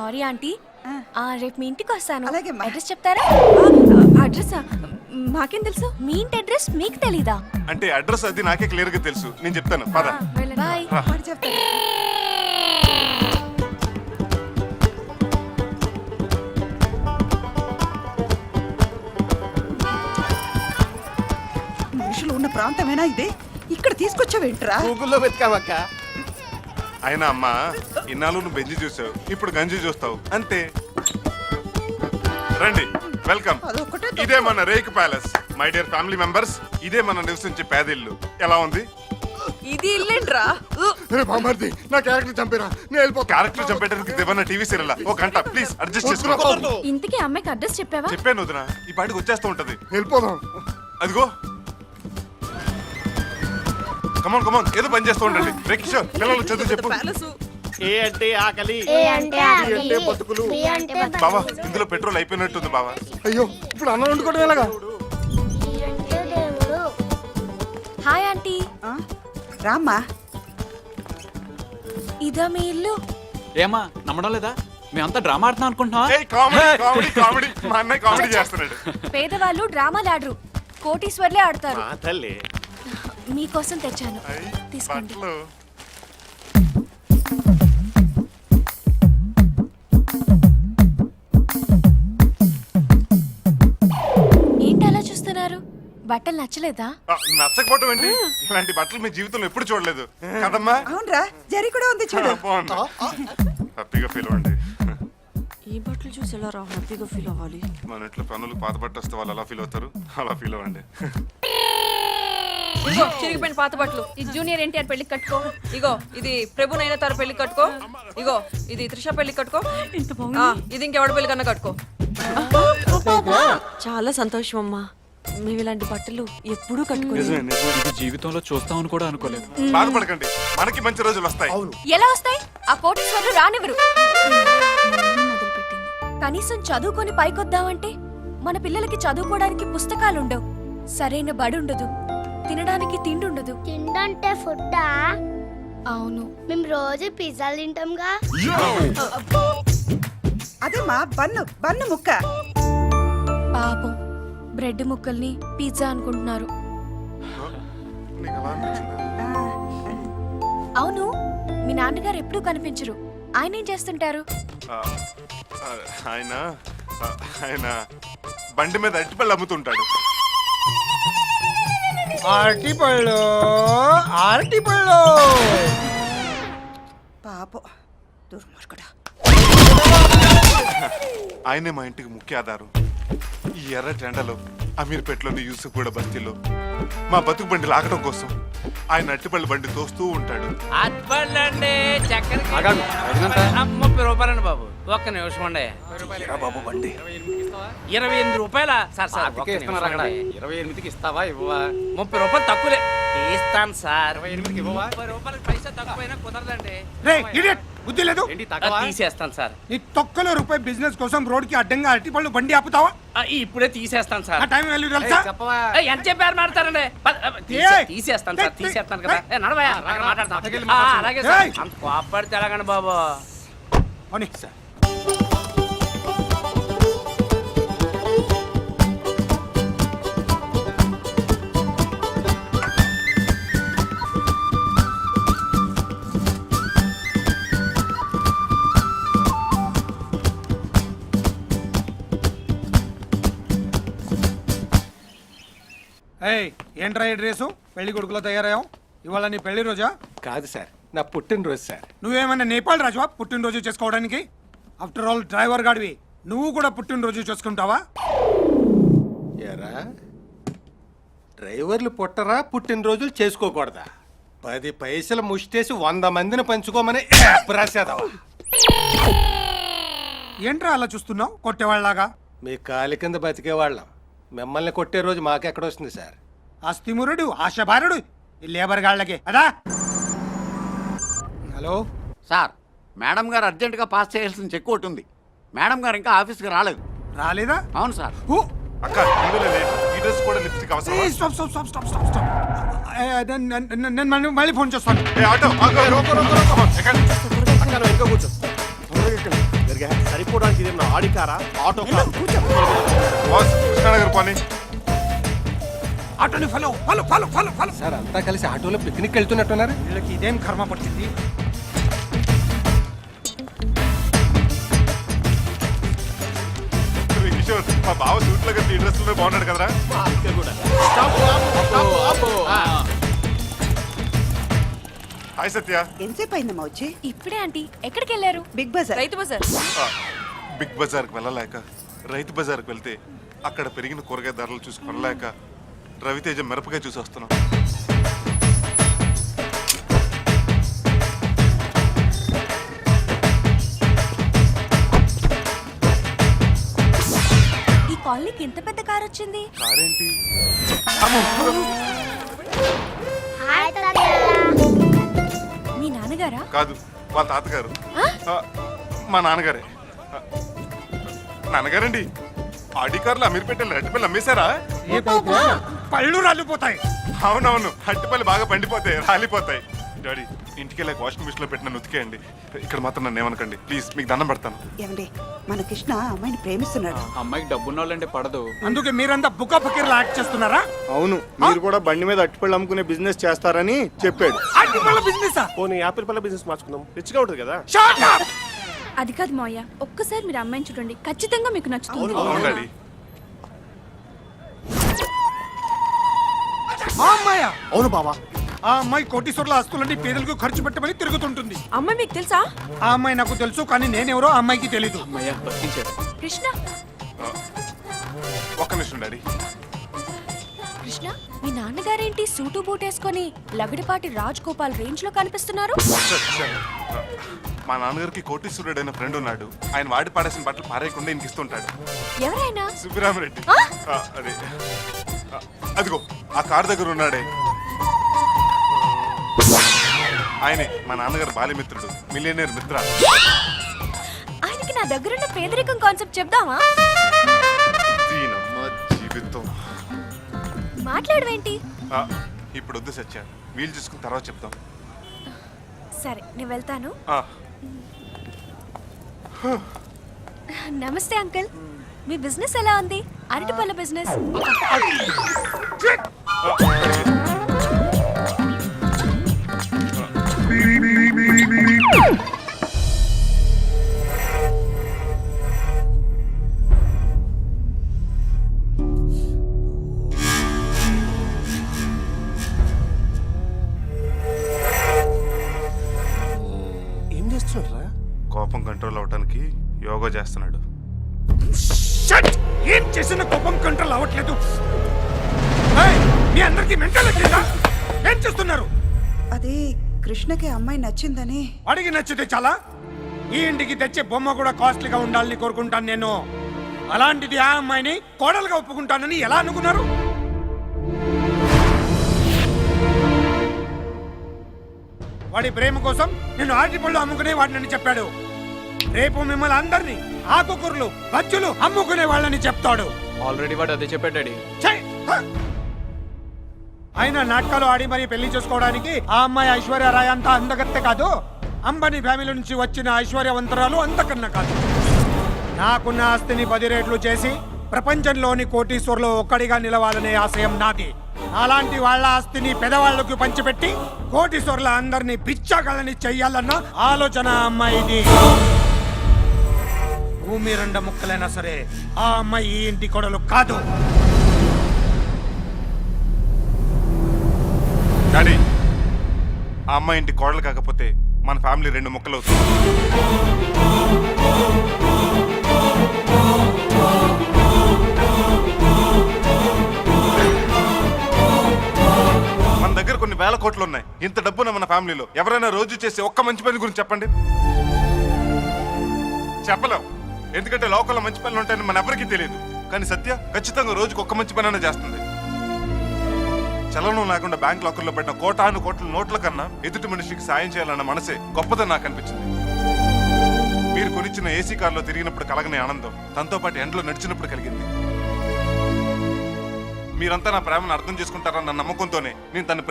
Sorry aunty రేపు మీ ఇంటికి వస్తాను. అడ్రస్ చెప్తారా? అడ్రస్ మాకేం తెలుసు? మీ ఇంటి అడ్రస్ మీకు తెలీదా? అంటే అడ్రస్ అది నాకే క్లియర్గా తెలుసు. నేను చెప్తాను. పద. బాయ్ మనుషులు ఉన్న ప్రాంతమేనా ఇది? ఇక్కడ తీసుకొచ్చావేంట్రా? గూగుల్లో వెతికామక్క. ఆయన అమ్మా ఇన్నాళ్ళు నువ్వు బెంజి చూసావు ఇప్పుడు గంజి చూస్తావు. అంతే. రండి వెల్కమ్. ఇదే మన rake palace. My dear family members ఇదే మన నివసించే పేదిల్లు ఎలా ఉంది? ఇది ఇల్లేంట్రా? ఉ, బామర్ది నా క్యారెక్టర్ చంపిరా. నేను వెళ్ళిపోతా. క్యారెక్టర్ చంపేటరికి దేవన్న టీవీ సీరియల్? ఓ గంట ప్లీజ్ అడ్జస్ట్ చేసుకో. ఇంతకీ అమ్మాయికి అడ్రస్ చెప్పావా? చెప్పాను వదిన. ఈ పాటికి వచ్చేస్తూ ఉంటది. వెళ్ళిపోదాం. అదిగో. కమాన్ కమాన్ ఏదో పని చేస్తూ ఉండండి. రే కిషోర్ పిల్లలు చదువు చెప్పు. ఏ అంటే ఆకలి. ఏ అంటే ఆకలి. అంటే బతుకులు. బి అంటే బావా ఇందులో పెట్రోల్ అయిపోయినట్టుంది బావా. అయ్యో ఇప్పుడు అన్నం వండుకోవడం ఎలాగా? బి అంటే దేవుడు హాయ్ ఆంటీ. ఆ? రామ్మా. ఇదా మీ ఇల్లు? ఏమా నమ్మడం లేదా? మేమంతా డ్రామా ఆడుతున్నాం అనుకుంటున్నావా? ఏయ్ కామెడీ కామెడీ కామెడీ. మా అన్నయ్య కామెడీ చేస్తున్నాడు. పేదవాళ్ళు డ్రామాలు ఆడరు. కోటీశ్వర్లే ఆడతారు. మా తల్లి. మీకోసం తెచ్చాను. తీసుకోండి. బట్టలు. ఏంటి అలా చూస్తున్నారు? బట్టలు నచ్చలేదా? నచ్చకపోవటం ఏంటి? ఇలాంటి బట్టలు మీ జీవితంలో ఎప్పుడు చూడలేదు. కదమ్మా? అవునరా జరి కూడా ఉంది చూడు. బాగుంది. హ్యాపీగా ఫీల్ అవ్వండి. ఈ బట్టలు చూసి ఎలా రా హ్యాపీగా ఫీల్ అవ్వాలి. మన ఇంట్లో పనులు పాత బట్ట వస్తే వాళ్ళు ఎలా ఫీల్ అవుతారు. అలా ఫీల్ అవ్వండి. ఇగో చిరిగిపోయిన పాత బట్టలు. ఇది జూనియర్ ఎన్టీఆర్ పెళ్ళికి కట్టుకో. ఇగో ఇది ప్రభు నైనతార పెళ్ళికి కట్టుకో. ఇగో ఇది త్రిష పెళ్ళికి కట్టుకో. ఆ, ఇది ఇంకెవడ పెళ్ళి కన్నా కట్టుకో. చాలా సంతోషం అమ్మా. మేము ఇలాంటి బట్టలు ఎప్పుడూ కట్టుకోలేదు. ఇది జీవితంలో చూస్తామని కూడా అనుకోలేదు. బాధపడకండి. మనకి మంచి రోజులు వస్తాయి. ఎలా వస్తాయి? ఆ కోటీశ్వర్లు రానివ్వరు. మొదలుపెట్టింది కనీసం చదువుకొని పైకొద్దామంటే మన పిల్లలకి చదువుకోవడానికి పుస్తకాలు ఉండవు సరైన బడి ఉండదు తినడానికి తిండి ఉండదు తిండంటే ఫుడ్డా? అవును. మేము రోజు పిజ్జాలు తింటాంగా. అదేమ్మా బన్ను బన్ను ముక్క. పాపం బ్రెడ్ ముక్కల్ని పిజ్జా అనుకుంటున్నారు. అవును మీ నాన్నగారు ఎప్పుడూ కనిపించరు. ఆయన ఏం చేస్తుంటారు? ఆయన ఆయన బండి మీద అరటిపళ్ళు అమ్ముతుంటాడు. అరటి పళ్ళు అరటి పళ్ళు. పాపం దుర్మార్గుడా. ఆయనే మా ఇంటికి ముఖ్య ఆధారం. ఈ ఎర్ర టెండలో అమీర్పేటలోని యూసుఫ్గూడ బస్తీలో మా బతుకు బండి లాగడం కోసం ఆయన అట్టిపల్లి బండి తోస్తూ ఉంటాడు. అట్పండి చక్కెర ముప్పై రూపాయలండి బాబు. ఒక్క నిమిషం బాబు బండి? ఇరవై ఎనిమిది రూపాయల? సార్ సార్ ఒక్క నిమిషం అండి. ఇరవై ఎనిమిదికి ఇస్తావా ఇవ్వవా? ముప్పై రూపాయలు తక్కువలే. తీస్తాను సార్. ఇరవై ఎనిమిదికి ఇవ్వవా? ముప్పై రూపాయలు పైసా తక్కువైనా కుదరదండి. రే ఇడియట్ బుద్ధి లేదు. ఏంటి ఆ, తగ్గవా తీసేస్తాను సార్. నీ తొక్కలో రూపాయి బిజినెస్ కోసం రోడ్కి అడ్డంగా అరటి పళ్ళు బండి ఆపుతావా? ఆ, ఇప్పుడే తీసేస్తాను ఆ సార్ టైం వాల్యూ తెలుసా చెప్పవా? ఏ, ఎంత చెప్పారు మాట్లాడతారండి? పద, ఆ, తీసే- ఏయ్! తీసేస్తాను సార్ ఏయ్, తీసేస్తాను కదా. ఏ, నడవయ్యా రా, అక్కడ రా, మాట్లాడతాం అక్కడికి ఆ, వెళ్ళి అలాగే సార్. ఏయ్! అంత కోపడితే ఎలాగండి బాబు. అని ఏయ్ ఏంట్రా ఈ డ్రెస్సు? పెళ్ళి కొడుకులో తయారయ్యాం ఇవాళ నీ పెళ్ళి రోజా? కాదు సార్ నా పుట్టినరోజు సార్. నువ్వేమన్నా నేపాల్ రాజువా పుట్టినరోజు చేసుకోవడానికి? ఆఫ్టర్ ఆల్ డ్రైవర్ గాడివి నువ్వు కూడా పుట్టినరోజు చేసుకుంటావా? ఎరా డ్రైవర్లు పుట్టరా పుట్టినరోజులు చేసుకోకూడదా? పది పైసలు ముష్టేసి వంద మందిని పంచుకోమని రాసేదవా? ఏంట్రా అలా చూస్తున్నావు? కొట్టేవాళ్ళలాగా? మీ కాలి కింద బతికేవాళ్ళం. మిమ్మల్ని కొట్టే రోజు మాకెక్కడొస్తుంది సార్? అస్థిమురుడు ఆశభారుడు ఈ లేబర్ గాళ్ళకి. అదా హలో? సార్ మేడం గారు అర్జెంటుగా పాస్ చేయాల్సిన చెక్ ఒకటి ఉంది. మేడం గారు ఇంకా ఆఫీస్కి రాలేదు. రాలేదా? అవును సార్. ఓ అక్క ఇందులో లేదు ఈ డ్రెస్ కూడా లిప్స్టిక్ అవసరం ఏయ్, stop stop stop stop stop. Stop ఏ, నేను- నేను నేను మళ్ళీ మళ్ళీ ఫోన్ చేస్తాను. ఏ ఆటో ఆగు, ఆగు. ఎక్కండి. వెనుక కూర్చో. తొందరగా ఎక్కండి. జరిగా చేసుకోవడానికి ఇదేమన్నా ఆడి కారా ఆటో కారా బాస్ కృష్ణానగర్ పోనీ. ఆటోని follow follow follow follow follow. Sir అంతా కలిసి ఆటోలో పిక్నిక్ వెళ్తున్నట్టున్నారు. వీళ్ళకి ఇదేం కర్మ కిషోర్ మా బావ సూట్లో కట్టి ఈ డ్రెస్సులో బాగున్నాడు కదరా? హాయ్ సత్య. ఎంతసేపు అయిందమ్మా వచ్చి? ఇప్పుడే ఆంటీ. ఎక్కడికి వెళ్ళారు? Big bazaar. రైతు బజార్. ఆ, బిగ్ బజార్కి వెళ్ళలేక రైతు బజార్కి వెళ్తే అక్కడ పెరిగిన కూరగాయ ధరలు చూసి కొనలేక రవితేజ మిరపకాయ చూసి వస్తున్నాం. ఈ కాలనీకి ఇంత పెద్ద కార్ వచ్చింది? కారేంటి? మీ నాన్నగారా? కాదు వాళ్ళ తాతగారు. ఆ, మా నాన్నగారే. ఆ, నాన్నగారండి ఆడి కార్లు అమీర్పేటలో అట్టిపల్లి అమ్మేశారా? పళ్ళు రాలిపోతాయి. అవునవును అట్టిపల్లి బాగా పండిపోతాయి రాలిపోతాయి. డాడీ ఇంటికి వెళ్ళాక వాషింగ్ మిషన్లో పెట్టిన ఉతికేయండి. ఇక్కడ మాత్రం నన్ను ఏమనకండి. ప్లీజ్ మీకు దండం పెడతాను. ఏమండి మన కృష్ణ అమ్మాయిని ప్రేమిస్తున్నాడు. అమ్మాయికి డబ్బున్న వాళ్ళంటే పడదు. అందుకే మీరంతా బుక్క ఫకీర్లా యాక్ట్ చేస్తున్నారా? అవును మీరు కూడా బండి మీద అట్టిపళ్ళు అమ్ముకునే బిజినెస్ చేస్తారని చెప్పాడు. అట్టి పళ్ళ బిజినెస్? పోనీ యాపిల్ పళ్ళ బిజినెస్ మార్చుకుందాం. రిచ్గా ఉంటుంది కదా. అది కాదు మావయ్య ఒక్కసారి మీరు అమ్మాయిని చూడండి. ఖచ్చితంగా మీకు నచ్చుతుంది. ఆ అమ్మాయ? అవును బావా. ఆ అమ్మాయి కోటీశ్వర్ల ఆస్తులన్నీ పేదలకు ఖర్చు పెట్టమని తిరుగుతుంటుంది. అమ్మాయి మీకు తెలుసా? ఆ అమ్మాయి నాకు తెలుసు కానీ నేనెవరో ఆ అమ్మాయికి తెలీదు. అమ్మయ్య బతికించారు కృష్ణ? ఒక్క నిమిషం డాడీ. కృష్ణ మీ నాన్నగారేంటి సూటు బూట్ వేసుకొని లగడిపాటి రాజ్ గోపాల్ రేంజ్లో కనిపిస్తున్నారు మా నాన్నగారికి కోటీశ్వరుడు అయిన ఫ్రెండ్ ఉన్నాడు. ఆయన వాడి పాడేసిన బట్టలు పారేయకుండా ఇంటికి ఇస్తుంటాడు. ఎవరైనా? సుబ్బరామరెడ్డి ఆ, అదే. ఆ, అదిగో ఆ కార్ దగ్గర ఉన్నాడే. ఆయనే మా నాన్నగారు బాల్యమిత్రుడు మిలియనేర్ మిత్ర. ఆయనకి నా దగ్గరున్న పేదరికం కాన్సెప్ట్ చెప్దామా? దీనమ్మ జీవితం. మాట్లాడవేంటి? ఆ, ఇప్పుడు వద్దు సత్య. వీలు చూసుకున్న తర్వాత చెప్తాం. సరే నేను వెళ్తాను. నమస్తే అంకుల్. మీ బిజినెస్ ఎలా ఉంది? అరటిపళ్ళ బిజినెస్. ఏం చేసిన కోపం కంట్రోల్ అవ్వట్లేదు. మీ అందరికి మెంటల్ వచ్చిందా ఏం చేస్తున్నారు? అది కృష్ణకి అమ్మాయి నచ్చిందని. అడిగి నచ్చితే చాలా. ఈ ఇంటికి తెచ్చే బొమ్మ కూడా కాస్ట్లీగా ఉండాలని కోరుకుంటాను నేను. అలాంటిది ఆ అమ్మాయిని కోడలుగా ఒప్పుకుంటానని ఎలా అనుకున్నారు? వాడి ప్రేమ కోసం నేను ఆటి పళ్ళు అమ్ముకునే వాడిని చెప్పాడు. రేపు మిమ్మల్ని అందరినీ ఆకుకూరలు బజ్జులు అమ్ముకునే వాళ్ళని చెప్తాడు. ఆల్రెడీ వాడు అదే చెప్పాడు! ఆయన నాటకాలు ఆడి మరీ పెళ్ళి చేసుకోవడానికి ఆ అమ్మాయి ఐశ్వర్య రాయ్ అంత అందగత్తె కాదు. అంబని ఫ్యామిలీ నుంచి వచ్చిన ఐశ్వర్యవంతరాలు అంతకన్నా కాదు. నాకున్న ఆస్తిని పది రేట్లు చేసి ప్రపంచంలోని కోటీశ్వర్లో ఒక్కడిగా నిలవాలనే ఆశయం నాది. అలాంటి వాళ్ళ ఆస్తిని పెదవాళ్ళకు పంచిపెట్టి కోటీశ్వర్ల అందరినీ పిచ్చగలని చెయ్యాలన్న ఆలోచన అమ్మాయిది. భూమి రెండు ముక్కలైనా సరే ఆ అమ్మాయి ఈ ఇంటి కొడలు కాదు. డాడీ ఆ అమ్మాయి ఇంటి కోడలు కాకపోతే మన ఫ్యామిలీ రెండు ముక్కలు అవుతుంది. మన దగ్గర కొన్ని వేల కోట్లు ఉన్నాయి. ఇంత డబ్బున మన ఫ్యామిలీలో ఎవరైనా రోజు చేసే ఒక్క మంచి పని గురించి చెప్పండి. చెప్పలేం. ఎందుకంటే లోకల్లో మంచి పనులు ఉంటాయని మన ఎవరికీ తెలియదు. కానీ సత్య ఖచ్చితంగా రోజుకు ఒక్క మంచి పని చేస్తుంది. చలనం లేకుండా బ్యాంక్ లాకర్లో పెట్టిన కోటాను కోట్ల నోట్ల కన్నా ఎదుటి మనిషికి సాయం చేయాలన్న మనసే గొప్పదని నాకు అనిపించింది. మీరు కొనిచ్చిన ఏసీ కారులో తిరిగినప్పుడు కలగని ఆనందం తనతో పాటు ఎండలో నడిచినప్పుడు కలిగింది. మీరంతా నా ప్రేమను అర్థం చేసుకుంటారన్న నమ్మకంతోనే నేను తన